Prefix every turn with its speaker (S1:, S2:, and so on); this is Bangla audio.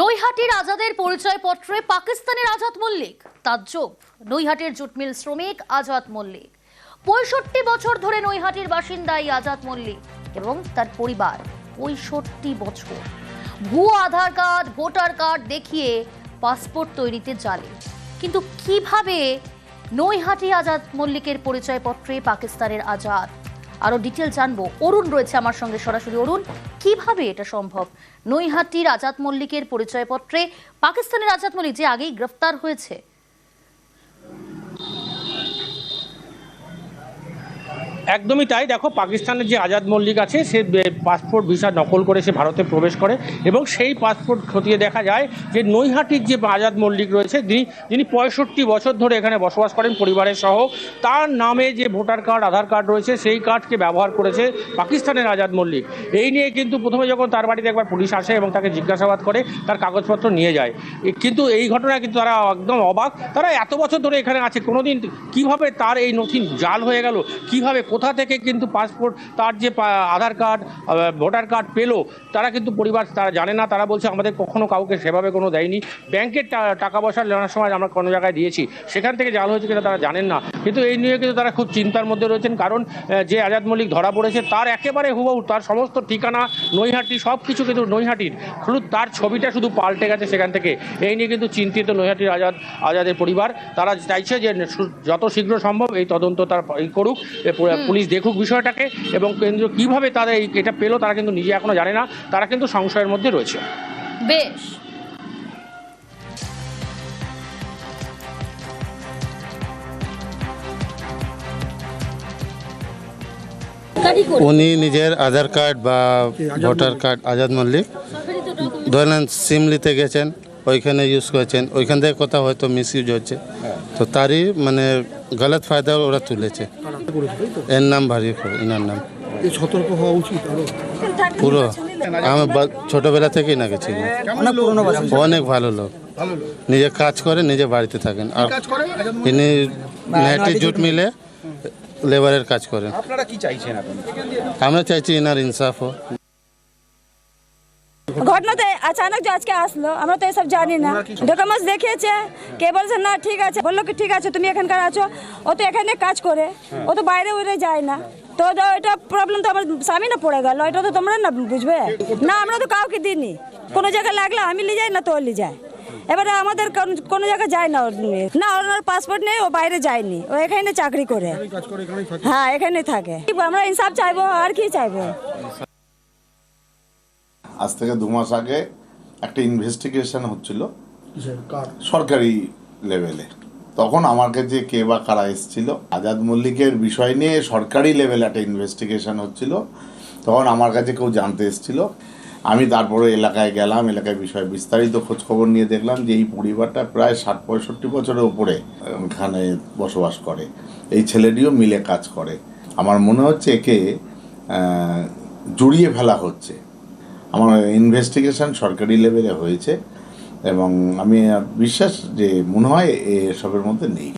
S1: নৈহাটির আজাদের পরিচয়পত্রে পাকিস্তানের আজাদ মল্লিক। তাজ্জব, নৈহাটির জুট মিল শ্রমিক আজাদ মল্লিক। পঁয়ষট্টি বছর ধরে নৈহাটির বাসিন্দা এই আজাদ মল্লিক এবং তার পরিবার। পঁয়ষট্টি বছর। ভুয়ো আধার কার্ড, ভোটার কার্ড দেখিয়ে পাসপোর্ট তৈরিতে জালে। কিন্তু কীভাবে নৈহাটি আজাদ মল্লিকের পরিচয়পত্রে পাকিস্তানের আজাদ আরও ডিটেল জানব অরুণ রয়েছে আমার সঙ্গে সরাসরি। অরুণ, কীভাবে এটা সম্ভব? নৈহাটির আজাদ মল্লিকের পরিচয়পত্রে পাকিস্তানের আজাদ মল্লিক যে আগেই গ্রেফতার হয়েছে
S2: একদমই তাই। দেখো, পাকিস্তানের যে আজাদ মল্লিক আছে, সে পাসপোর্ট ভিসা নকল করে সে ভারতে প্রবেশ করে এবং সেই পাসপোর্ট খতিয়ে দেখা যায় যে নৈহাটির যে আজাদ মল্লিক রয়েছে যিনি যিনি পঁয়ষট্টি বছর ধরে এখানে বসবাস করেন পরিবারের সহ। তার নামে যে ভোটার কার্ড, আধার কার্ড রয়েছে, সেই কার্ডকে ব্যবহার করেছে পাকিস্তানের আজাদ মল্লিক। এই নিয়ে কিন্তু প্রথমে যখন তার বাড়িতে একবার পুলিশ আসে এবং তাকে জিজ্ঞাসাবাদ করে, তার কাগজপত্র নিয়ে যায়। কিন্তু এই ঘটনায় কিন্তু তারা একদম অবাক। তারা এত বছর ধরে এখানে আছে, কোনোদিন কীভাবে তার এই নথি জাল হয়ে গেল? কীভাবে কোথা থেকে কিন্তু পাসপোর্ট, তার যে আধার কার্ড ভোটার কার্ড পেল, তারা কিন্তু পরিবার, তারা জানে না, তারা বলছে আমাদের কখনো কাউকে সেভাবে কোনো দেয়নি। ব্যাংকের টাকা পয়সা নেওয়ার সময় আমরা কোনো জায়গায় দিয়েছি। সেখান থেকে জাল হয়েছে কিনা তারা জানেন না। কিন্তু এই নিয়ে কিন্তু তারা খুব চিন্তার মধ্যে রয়েছেন, কারণ যে আজাদ মল্লিক ধরা পড়েছে, তার একেবারে হুবহু, তার সমস্ত ঠিকানা, নৈহাটি সব কিছু কিন্তু নৈহাটির। শুধু তার ছবিটা শুধু পাল্টে গেছে সেখান থেকে। এই নিয়ে কিন্তু চিন্তিত নৈহাটির আজাদ, আজাদের পরিবার। তারা চাইছে যে, যত শীঘ্র সম্ভব এই তদন্ত তার করুক পুলিশ দেখুক বিষয়টাকে এবং কেন্দ্র কীভাবে তারা এই এটা পেল তারা কিন্তু নিজে এখনও জানে না। তারা কিন্তু সংশয়ের মধ্যে রয়েছে।
S1: বেশ।
S3: উনি নিজের আধার কার্ড বা ভোটার কার্ড আজাদ মল্লিক ধরেন সিমলিতে গেছেন। ওইখানে ইউজ করেছেন। ওইখান থেকে কোথাও হয়তো মিস ইউজ হচ্ছে। তো তারই মানে গলত ফায়দা ওরা তুলেছে। এর নাম ভারী ইনার নাম।
S4: সতর্ক হওয়া উচিত
S3: পুরো আমি ছোটবেলা থেকেই না গেছি।
S4: অনেক
S3: ভালো লোক। নিজে কাজ করে নিজে বাড়িতে থাকেন। আর ইনি নেটি জুট মিলে লেবারের কাজ করেন।
S5: চাইছেন
S3: আমরা চাইছি ইনার ইনসাফ হোক।
S6: ঘটনাতে আচানক যে আজকে আসলো আমরা তো এসব জানি না। ডকুমেন্টস দেখিয়েছে কে বলছে না ঠিক আছে। বলল কি ঠিক আছে তুমি এখানকার আছো ও তো এখানে কাজ করে ও তো বাইরে উইরে যায় না। তো এটা প্রবলেম তো আমার সামনে পড়ে গেল এটা তো তোমরা না বুঝবে? না আমরা তো কাউকে দিইনি। কোনো জায়গায় লাগলে আমি নিয়ে যাই না তো নিয়ে যায়। এবারে আমাদের কোনো জায়গায় যায় না ওর নিয়ে। না ওনার পাসপোর্ট নেই ও বাইরে যায়নি। ও এখানে চাকরি করে। হ্যাঁ এখানে থাকে। আমরা ইনসাফ চাইব আর কি চাইব?
S7: আজ থেকে দু মাস আগে একটা ইনভেস্টিগেশন হচ্ছিল সরকারি লেভেলে তখন আমার কাছে কে বা কারা এসেছিল আজাদ মল্লিকের বিষয় নিয়ে সরকারি লেভেলে একটা ইনভেস্টিগেশন হচ্ছিল। তখন আমার কাছে কেউ জানতে এসেছিল। আমি তারপরে এলাকায় গেলাম এলাকায় বিষয়ে বিস্তারিত খোঁজ খবর নিয়ে দেখলাম যে এই পরিবারটা প্রায় ষাট পঁয়ষট্টি বছরের ওপরে এখানে বসবাস করে। এই ছেলেটিও মিলে কাজ করে। আমার মনে হচ্ছে একে জড়িয়ে ফেলা হচ্ছে। আমার ইনভেস্টিগেশন সরকারি লেভেলে হয়েছে এবং আমি বিশ্বাস যে মনে হয় এসবের মধ্যে নেই।